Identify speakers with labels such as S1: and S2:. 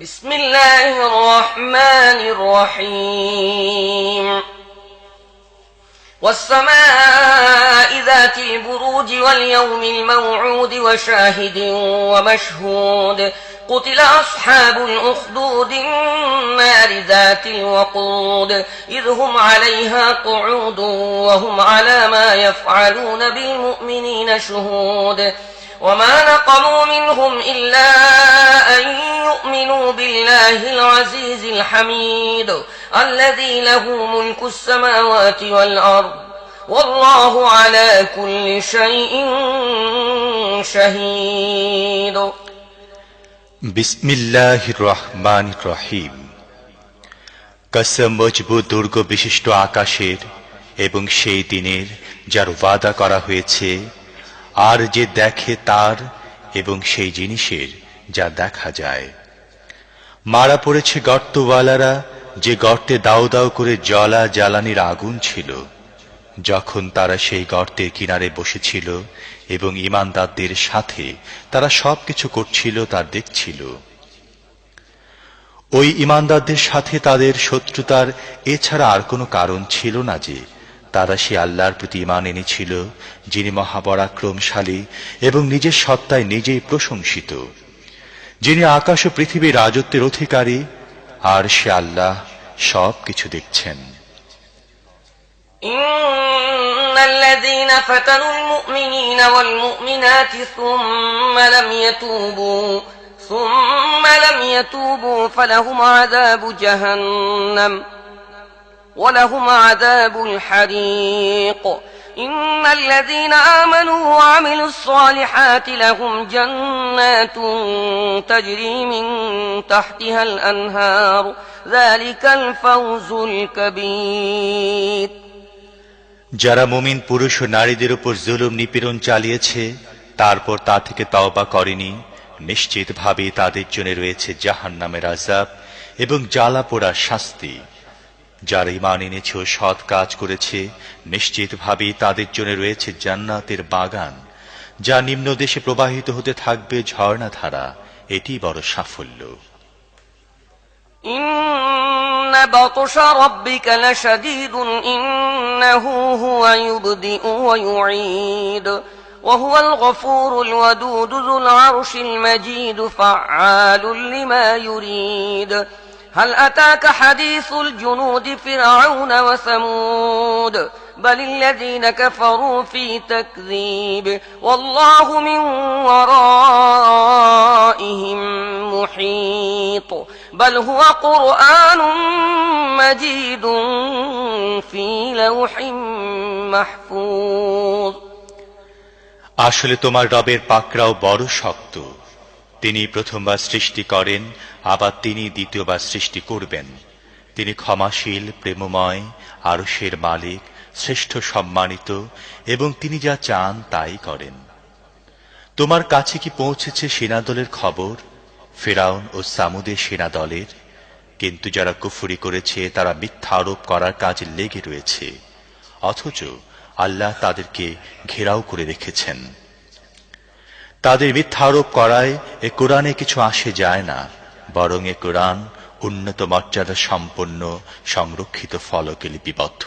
S1: بسم الله الرحمن الرحيم والسماء ذات البروج واليوم الموعود وشاهد ومشهود قتل أصحاب الأخدود النار ذات الوقود إذ هم عليها قعود وهم على ما يفعلون بالمؤمنين شهود وما نقموا منهم إلا لله العزيز الحميد الذي له ملك السماوات والأرض والله على كل شيء شهيد
S2: بسم الله الرحمن الرحيم কসম মজবুত দুর্গ বিশিষ্ট আকাশের এবং সেই দিনের যার ওয়াদা করা হয়েছে আর যে দেখে তার এবং সেই জিনিসের যা দেখা যায় মারা পড়েছে গর্তওয়ালারা যে গর্তে দাও দাও করে জলা জ্বালানির আগুন ছিল যখন তারা সেই গর্তের কিনারে বসেছিল এবং ইমানদারদের সাথে তারা সব কিছু করছিল তার দেখছিল ওই ইমানদারদের সাথে তাদের শত্রুতার এছাড়া আর কোনো কারণ ছিল না যে তারা সে আল্লাহর প্রতি ইমান এনেছিল যিনি মহাপরাক্রমশালী এবং নিজের সত্তায় নিজেই প্রশংসিত যিনি আকাশ ও পৃথিবীর রাজত্বের অধিকারী আর সে আল্লাহ সব কিছু দেখছেন
S1: الذين فتنوا المؤمنين والمؤمنات ثم لم يتوبوا ثم لم يتوبوا فلهم عذاب جهنم ولهم عذاب الحريق إن الذين آمنوا وعملوا الصالحات لهم جنات تجري من تحتها الأنهار ذلك الفوز الكبير
S2: যারা মুমিন পুরুষ ও নারীদের উপর জুলুম নিপীড়ন চালিয়েছে তারপর তা থেকে তাওবা করেনি নিশ্চিতভাবে তাদের জন্য রয়েছে জাহান নামের আজাব এবং জ্বালা পোড়া শাস্তি যারা ইমান এনেছে সৎ কাজ করেছে নিশ্চিতভাবেই তাদের জন্য রয়েছে জান্নাতের বাগান যা নিম্ন দেশে প্রবাহিত হতে থাকবে ঝর্ণা ধারা এটি বড় সাফল্য
S1: هل أتاك حديث الجنود فرعون وثمود بل الذين كفروا في تكذيب والله من ورائهم محيط بل هو قرآن مجيد في لوح محفوظ
S2: আসলে তোমার রবের পাকরাও বড় শক্ত তিনি প্রথমবার সৃষ্টি করেন আবার তিনি দ্বিতীয়বার সৃষ্টি করবেন তিনি ক্ষমাশীল প্রেমময় আরসের মালিক শ্রেষ্ঠ সম্মানিত এবং তিনি যা চান তাই করেন তোমার কাছে কি পৌঁছেছে সেনাদলের খবর ফেরাউন ও সামুদের সেনাদলের কিন্তু যারা কুফুরি করেছে তারা মিথ্যা আরোপ করার কাজ লেগে রয়েছে অথচ আল্লাহ তাদেরকে ঘেরাও করে রেখেছেন তাদের মিথ্যা আরোপ করায় এ কোরআনে কিছু আসে যায় না বরং এ কোরআন উন্নত মর্যাদা সম্পন্ন সংরক্ষিত ফলকে লিপিবদ্ধ